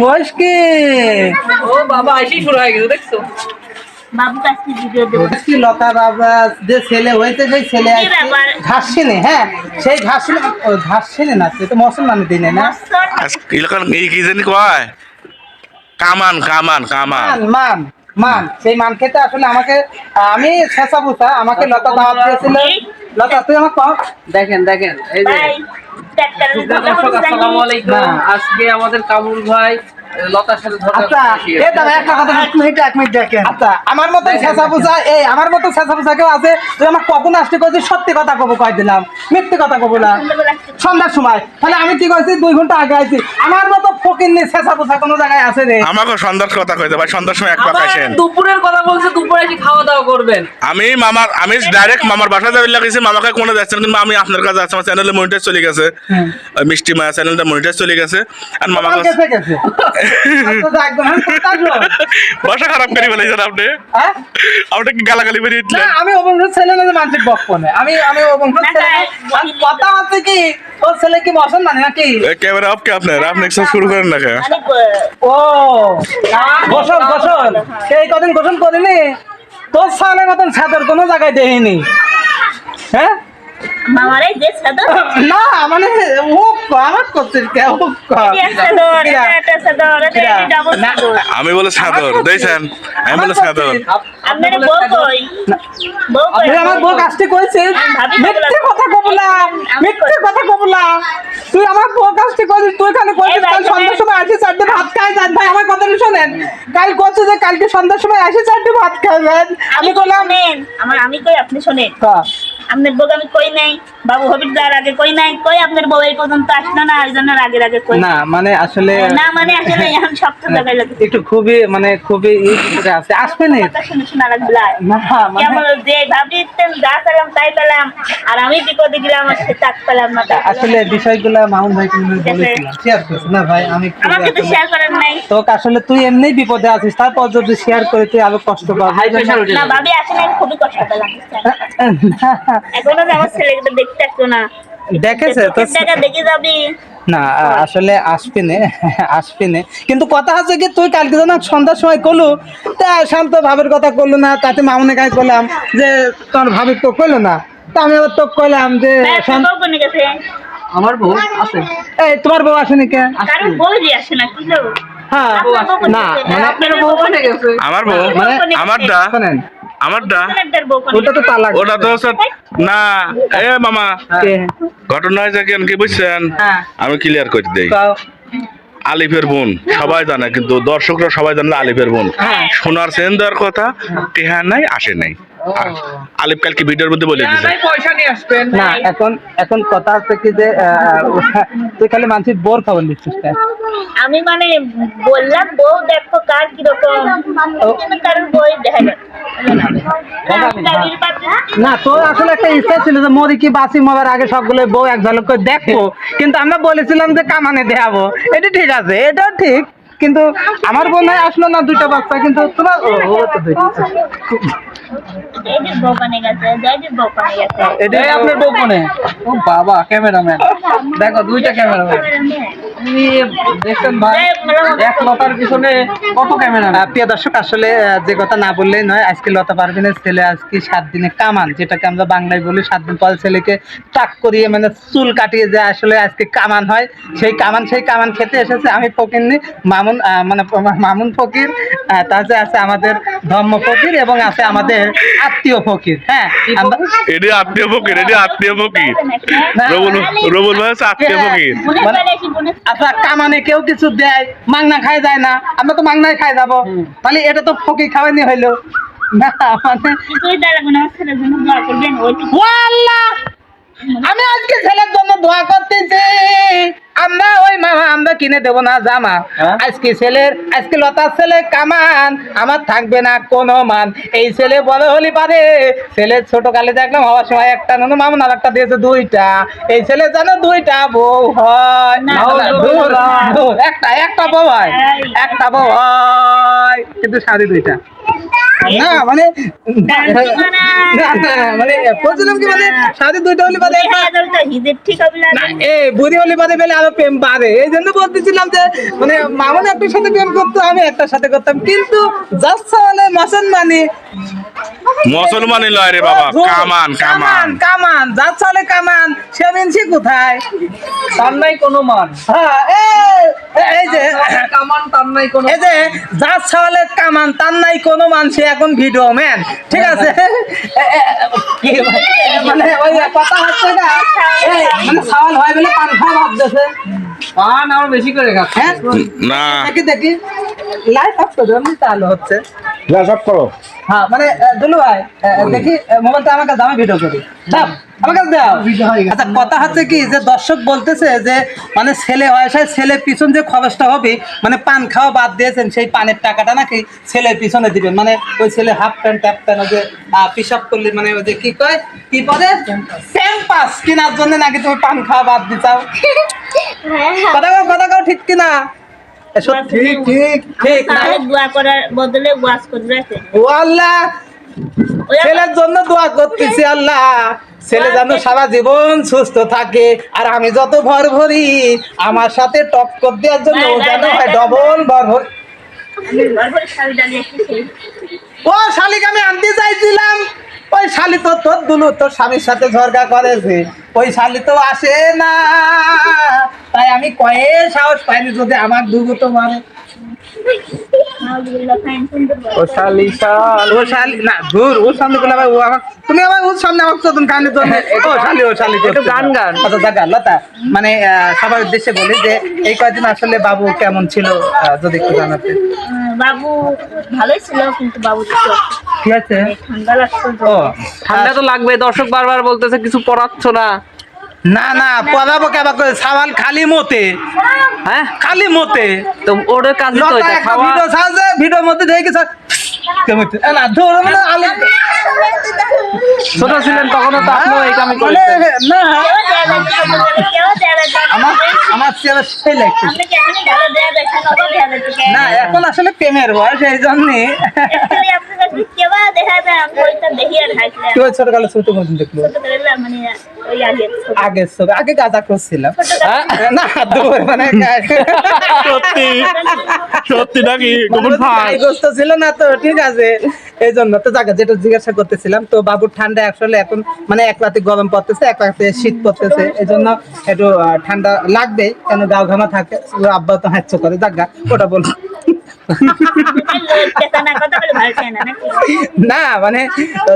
বয়স কি? ও বাবা এসেই শুরু হয়ে গেছে দেখছ? বাবু কাছে ভিডিও দেবো। বয়স কি লতা বাবা যে ছেলে হয়েছে সেই ছেলে ঘাসিনে হ্যাঁ সেই ঘাসিনে। ও ঘাসিনে না সে তো মুসলমানের দিনে না? এলাকার এই কি জানি কয়? কামান কামান কামান। মান মান সেই মান খেতে আসলে আমাকে আমি শেষা আমাকে লতা দাওয়াত দিয়েছিল। লতা তুই আমাকে। দেখেন দেখেন এই যে না। আজকে আমাদের কামরুল ভাই আচ্ছা এ দাদা একটা কথা এক মিনিট এক মিনিট দেখেন। আচ্ছা আমার মতো শেষা এই আমার মতো শেষা বুঝা কেউ আছে? তুই কখন আসতে সত্যি কথা কব কয় দিলাম। মিথ্যে কথা কবো না। সন্ধ্যার সময়। তাহলে আমি কি কইছি দুই ঘণ্টা আগে আইছি। আমার মতো ফকির নি শেষা বুঝা কোনো জায়গায় আছে রে আমাকে সন্ধ্যার কথা কইতে ভাই সন্ধ্যার সময় এক পাক আসেন দুপুরের কথা বলছে দুপুরে এসে খাওয়া দাওয়া করবেন। আমি মামার আমি ডাইরেক্ট মামার বাসা যাবে লাগেছি মামাকে কোনো যাচ্ছেন কিন্তু আমি আপনার কাছে আছি আমার চ্যানেলে মনিটাইজ চলে গেছে। মিষ্টি মায়া চ্যানেলটা মনিটাইজ চলে গেছে আর মামা কাছে গেছে। বাসা খারাপ করে ফেলেছেন আপনি। হ্যাঁ? আপনি কি গালাগালি বেরিয়ে আমি অবংশ ছেলে না মানসিক বক্ষ না আমি আমি অবংশ না, ছেলে না। না, আর কথা হচ্ছে কি তোর ছেলে কি বসন মানে নাকি? ক্যামেরা অফ কে আপনার? আপনি একসাথে শুরু করেন না কে মানে ও গোসল গোসল সেই কদিন গোসল করিনি। তোর সালের মতন ছাদর কোনো জায়গায় দেখিনি। হ্যাঁ? মামারে যে সাদর না মানে ও কে ও এটা এটা ডাবল আমি বলে সাদর দেখছেন? আমি বলে সাদর আপনার বউ কই? বউ কই? আমার বউ কাজটি মিথ্যে কথা কবলা। মিথ্যে কথা কবলা। তুই আমার বউ কাজটি করেছিস তুই খালি করেছিস কাল সন্ধ্যার সময় আসি চারটে ভাত খাই যান ভাই আমার কথা শোনেন। কাল করছে যে কালকে সন্ধ্যার সময় আসি চারটে ভাত খাই যান আমি বললাম আমার আমি কই আপনি শোনেন? হ্যাঁ। আপনার বউ আমি কই নাই? বাবু হবির যাওয়ার আগে কই নাই? কই আপনার বউ এই পর্যন্ত আসলো না? ওই জন্য আগে আগে কই? না মানে আসলে না মানে আসলে এখন শক্ত জায়গায় লাগে একটু খুবই মানে খুবই ই করে আছে। আসবে না। কথা শুনে শোনা লাগবে না। মানে কেমন যে ভাবি যা পেলাম তাই পেলাম। আর আমি বিপদে গেলে আমার সে তাক পেলাম না আসলে বিষয়গুলো মামুন ভাই তুমি বলেছিলাম শেয়ার করছি না ভাই আমি আমাকে তো শেয়ার করেন নাই। তোকে আসলে তুই এমনি বিপদে আছিস তারপর যদি শেয়ার করে তুই আরও কষ্ট পাবি। না ভাবি আসলে আমি খুবই কষ্ট পেলাম এখনও আমার ছেলেকে দেখতে না। দেখেছে তো? চোখের দেখে যাবি। না আসলে আসবি নে আসবি নে কিন্তু কথা হচ্ছে কি তুই কালকে যেন সন্ধ্যার সময় করলু তা শান্ত ভাবের কথা করল না তাতে মামুনে গায়ে করলাম যে তোর ভাবি তো কইলো না। তা আমি আবার তো কইলাম যে আমার বউ আছে। এই তোমার বউ আসেনি কে? কারণ বউই আসে না কি হ্যাঁ না মানে আপনার বউ কোনে গেছে? আমার বউ? মানে আমারটা শোনেন। আমারটা আপনার বউ কোনে ওটা তো তালাক। ওটা তো না এ মামা। কে? ঘটনা হয়েছে কেন কি বুঝছেন? হ্যাঁ। আমি ক্লিয়ার করে দেই। আলিফের বোন সবাই জানে কিন্তু দর্শকরা সবাই জানে আলিফের বোন। হ্যাঁ। সোনার সেন দেওয়ার কথা টেহা নাই আসে নাই। আলিফ কালকে ভিডিওর মধ্যে বলে দিছে। না এখন এখন কথা হচ্ছে কি যে তুই খালি বোর খবর নিচ্ছিস আমি মানে বললাম বউ দেখো কার কীরকম। বই দেখা না। তোর আসলে একটা ইচ্ছা ছিল যে মরি কি বাসি মরার আগে সবগুলো বউ এক ঝলক করে দেখব। কিন্তু আমরা বলেছিলাম যে কামানে দেখাবো। এটা ঠিক আছে এটাও ঠিক। কিন্তু আমার বোন হয় আসলো না দুইটা বাচ্চা কিন্তু তোমার আপনার ও বাবা ক্যামেরাম্যান। দেখো দুইটা ক্যামেরাম্যান। দেখছেন ভাই? এক লতার পিছনে কত ক্যামেরা প্রিয় দর্শক আসলে যে কথা না বললেই নয় আজকে লতা পারভিনের ছেলে আজকে সাত দিনে কামান যেটাকে আমরা বাংলায় বলি সাত দিন পর ছেলেকে টাক করিয়ে মানে চুল কাটিয়ে যে আসলে আজকে কামান হয় সেই কামান সেই কামান খেতে এসেছে আমি ফকির নি মামুন আহ, মানে মামুন ফকির তারপরে আছে আমাদের ধর্ম ফকির এবং আছে আমাদের আত্মীয় ফকির হ্যাঁ এটি আত্মীয় ফকির এটি আত্মীয় ফকির। রবুল রবুল ভাই আত্মীয় ফকির। কি মনে আচ্ছা কামানে কেউ কিছু দেয় মাংনা খাই যায় না আমরা তো মাংনাই খাই যাব। তাহলে এটা তো ফকি খাওয়ানি হইল। না মানে কিছুই দেয় না ছেলের জন্য দোয়া করবেন ওইটুকু আল্লাহ আমি আজকে ছেলের জন্য দোয়া করতেছি। আমরা ওই মামা আমরা কিনে দেবো না জামা। হ্যাঁ? আজকে ছেলের আজকে লতার ছেলে কামান আমার থাকবে না কোনো মান। এই ছেলে বড় হলি পারে। ছেলের ছোট কালে দেখলাম হওয়ার সময় একটা নন মামুন আর একটা দিয়েছে দুইটা। এই ছেলে জানো দুইটা বউ হয়। একটা একটা বউ হয়। একটা বউ হয়। কিন্তু শাড়ি দুইটা। না মানে না, না, মানে বলছিলাম কি মানে সাথে দুইটা হলে বাদে একটা হিদের ঠিক হবে না। না এ বুড়ি হলে বাদে পেলে আরও প্রেম বাড়ে। এই জন্য বলতেছিলাম যে মানে মামুন একটার সাথে প্রেম করতো আমি একটার সাথে করতাম। কিন্তু যাচ্ছে মানে মানে মুসলমানই লয় রে বাবা কামান কামান। কামান যার চলে কামান। সে মিনছি কোথায়? তার কোনো মান। হ্যাঁ নাই কোনো এই যে যার ছাওয়ালে কামান তার নাই কোনো মানুষ এখন ভিডিও ম্যান। ঠিক আছে? এ- কি ভাই? মানে ওই কথা হচ্ছে না? মানে ছাওয়াল হয় বলে পান খাওয়া ভাবতেছে। পান আমার বেশি করে খাচ্ছে। হ্যাঁ? না। দেখি দেখি। লাইট অফ করে তাহলে হচ্ছে। যা সব করো। হ্যাঁ মানে দুলু ভাই দেখি মোবাইলটা আমার কাছে আমি ভিডিও করি। দাও আমার কাছে দাও। আচ্ছা কথা হচ্ছে কি যে দর্শক বলতেছে যে মানে ছেলে ছেলের পিছন যে খরচটা হবে মানে পান খাওয়া বাদ দিয়েছেন সেই পানের টাকাটা নাকি ছেলের পিছনে দিবেন? মানে ওই ছেলে হাফ প্যান্ট ট্যাপ প্যান্ট ওই যে পিসাব করলে মানে ওই যে কি কয়? কি ক্যাম্পাস কেনার জন্য নাকি তুমি পান খাওয়া বাদ দিচাও কথা কও কথা কও ঠিক কিনা? ঠিক ঠিক। ঠিক দোয়া করার বদলে ওয়াজ করে ও আল্লাহ ছেলের জন্য দোয়া করতেছি আল্লাহ। ছেলে যেন সারা জীবন সুস্থ থাকে। আর আমি যত ভর ভরি আমার সাথে টক্কর দেওয়ার জন্য ও যেন হয় ডবল ভর ভরি। ও শালিক আমি আনতে চাইছিলাম। ওই শালি তো তোর দুলু তোর স্বামীর সাথে ঝরগা করেছে ওই শালি তো আসে না। তাই আমি কয়ে সাহস পাইনি যদি আমার দুগু তো সুন্দর ও শালি শাল ও শালি না দূর ওর সামনে বলে আবার ও আমার তুমি আবার ওর সামনে আমার চতুন কানে তো ও শালি ও শালি একটু গান গান। আচ্ছা জাগা লতা? মানে সবার উদ্দেশ্যে বলি যে এই কয়দিন আসলে বাবু কেমন ছিল যদি একটু জানাতে। বাবু ভালোই ছিল কিন্তু বাবু ঠিক আছে। ঠান্ডা। ও ঠান্ডা তো লাগবে দর্শক বারবার বলতেছে কিছু পড়াচ্ছ না। না না পড়াবো কেবা করে? সাওয়াল খালি মতে। হ্যাঁ? খালি মতে। তো ওর কাজ তো এটা খাওয়া? ভিডিও ছাড়ছে ভিডিওর মধ্যে দেখে স্যার কেমন না ধরো মানে আলু। ছোট ছিলেন তখনও তো আপনিও এই কামই মানে করেছেন। না না, না। আমার আমার সেই লাগছে। না, কেন? না এখন আসলে প্রেমের বয়স এই জন্যে। Actually আপনার কাছে কেউ দেখা যায়, আমি ওইটা দেখি আর হাসলাম। কি ছোটকালে ছোট মতন দেখল? ছোটবেলায় মানে ওই আগে আগে ছবি। আগে গাঁজা করছিলাম। হ্যাঁ? না দূর মানে সত্যি সত্যি নাকি? গোপন ভাই গাইগ্রস্ত ছিল না তো ঠিক আছে। এই জন্য তো জায়গা যেটা জিজ্ঞাসা করতেছিলাম তো বাবুর ঠান্ডা আসলে এখন মানে এক রাতে গরম পড়তেছে এক রাতে শীত পড়তেছে এই জন্য একটু ঠান্ডা লাগবে কেন গাও ঘামা থাকে। আব্বা তো হ্যাচ্ছ করে জাগা ওটা বলব চেতা না, মানে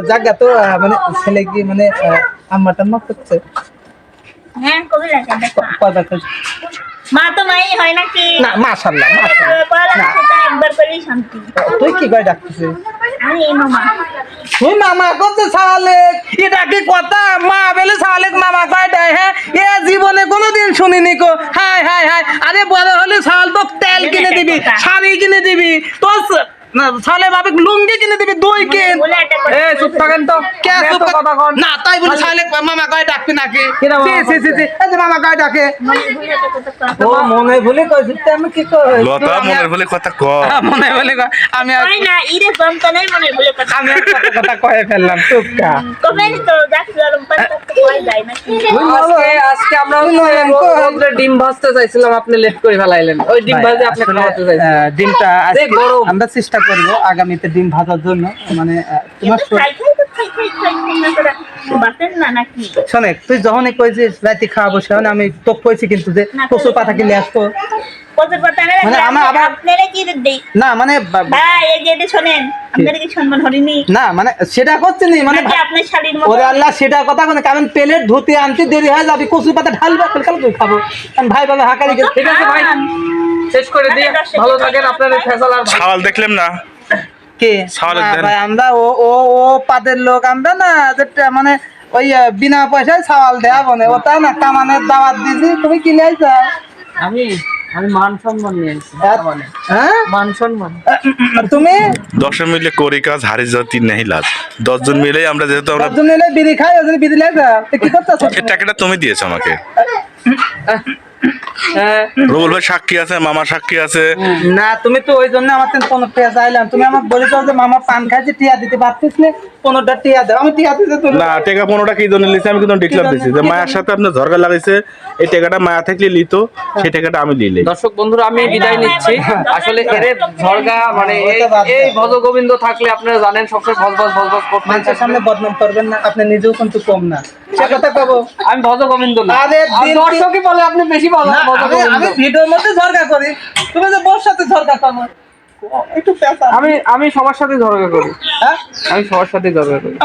জাগা তো মানে ছেলে কি মানে আম্মা টাম্মা করছে? হ্যাঁ, কবি লাগে, কথা করছে মা তো মাই হয় নাকি? না একবার শান্তি। তুই কি আমি মামা। তুই মামা করতে সালে এটা কি কথা? মা বেলে মামা হ্যাঁ এ জীবনে কোনোদিন শুনিনি কো। আরে বড় হলে সাল তো তেল কিনে দিবি শাড়ি কিনে দিবি। তো না সালে বাবা লুঙ্গি কিনে দিবি দুই কিন। এ চুপ থাকেন তো। কে চুপ কথা কন। না তাই বলে সালে মামা কয় ডাকবি নাকি? সি, সি, সি, সি, এই মামা কয় ডাকে। ও মনে ভুলে কইছি তো আমি কি কই লতা মনের বলে কথা ক। মনে ভুলে কয়। আমি আর না ইরে কম তো নেই মনে বলে কথা আমি আর কথা কয়ে ফেললাম চুপকা কবে তো যাচ্ছি গরম কয় যায় নাকি? আজকে আজকে আমরা ডিম ভাজতে চাইছিলাম আপনি লেট করে ফেলাইলেন। ওই ডিম ভাজে আপনি খাওয়াতে চাইছেন ডিমটা আজকে গরম। আমরা চেষ্টা করব আগামীতে ডিম ভাজার জন্য। মানে তোমার শোনে তুই যখনই কইছিস রাতে খাওয়াবো সেখানে আমি তো কইছি কিন্তু যে কচু পাতা কিনে আসতো না মানে দেই? না মানে না মানে সেটা করছি নি মানে ওরে আল্লাহ সেটা কথা কোনো কারণ প্লেট ধুতে আনতে দেরি হয়ে যাবে কচু পাতা ঢালবে কাল কাল তুই খাব। ভাই বাবা হাকারি গেছে ঠিক আছে ভাই? শেষ করে দিয়ে ভালো থাকেন আপনার ফেসাল আর দেখলাম না? কে? ভাই আমরা ও ও ও পাদের লোক আমরা না যেটা মানে ওই বিনা পয়সায় সাওয়াল দেয়া বনে। ওটা না কামানের দাওয়াত দিছি তুমি কিনে আইছা? আমি আমি মান সম্মান হ্যাঁ? মান সম্মান। তুমি? দশে মিলে করি কাজ হারি জাতি নেই লাভ। দশজন মিলে আমরা যেহেতু আমরা দশজন মিলে বিড়ি খাই ওজন বিড়ি লাইছা তো কি করতেছ? এই টাকাটা তুমি দিয়েছ আমাকে। হ্যাঁ রুবুল ভাই সাক্ষী আছে মামা সাক্ষী আছে। না তুমি তো ওই জন্য আমার টিয়া চাইলাম। তুমি আমাকে বলেছ যে মামা পান খাইছে টিয়া দিতে পারতেছিলে পনেরোটা টিয়া দাও। আমি টিয়া দিতে না টেকা পনেরোটা কি জন্য লিছে আমি কিন্তু ডিক্লার দিছি যে মায়ের সাথে আপনার ঝরকা লাগাইছে এই টাকাটা মায়া থাকলে লিত সেই টাকাটা আমি লিলে দর্শক বন্ধুরা আমি বিদায় নিচ্ছি। আসলে এর ঝরগা মানে এই ভজ গোবিন্দ থাকলে আপনারা জানেন সবসময় ভজ ভজ ভজ ভজ করতে মানুষের সামনে বদনাম করবেন না আপনি নিজেও কিন্তু কম না। সে কথা কব। আমি ভজ গোবিন্দ না। আরে দর্শকই বলে আপনি বেশি ভজ আমি আমি ভিডিওর মধ্যে ঝরকা করি। তুমি যে বোর সাথে ঝরকা করো। একটু আমি আমি সবার সাথে ঝরগা করি। হ্যাঁ? আমি সবার সাথে ঝরগা করি।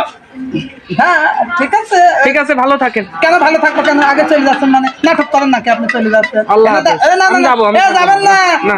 হ্যাঁ ঠিক আছে। ঠিক আছে ভালো থাকেন। কেন ভালো থাকব কেন? আগে চলে যাচ্ছেন মানে নাটক করেন নাকি আপনি চলে যাচ্ছেন? আল্লাহ না, না, না। যাবেন না। না।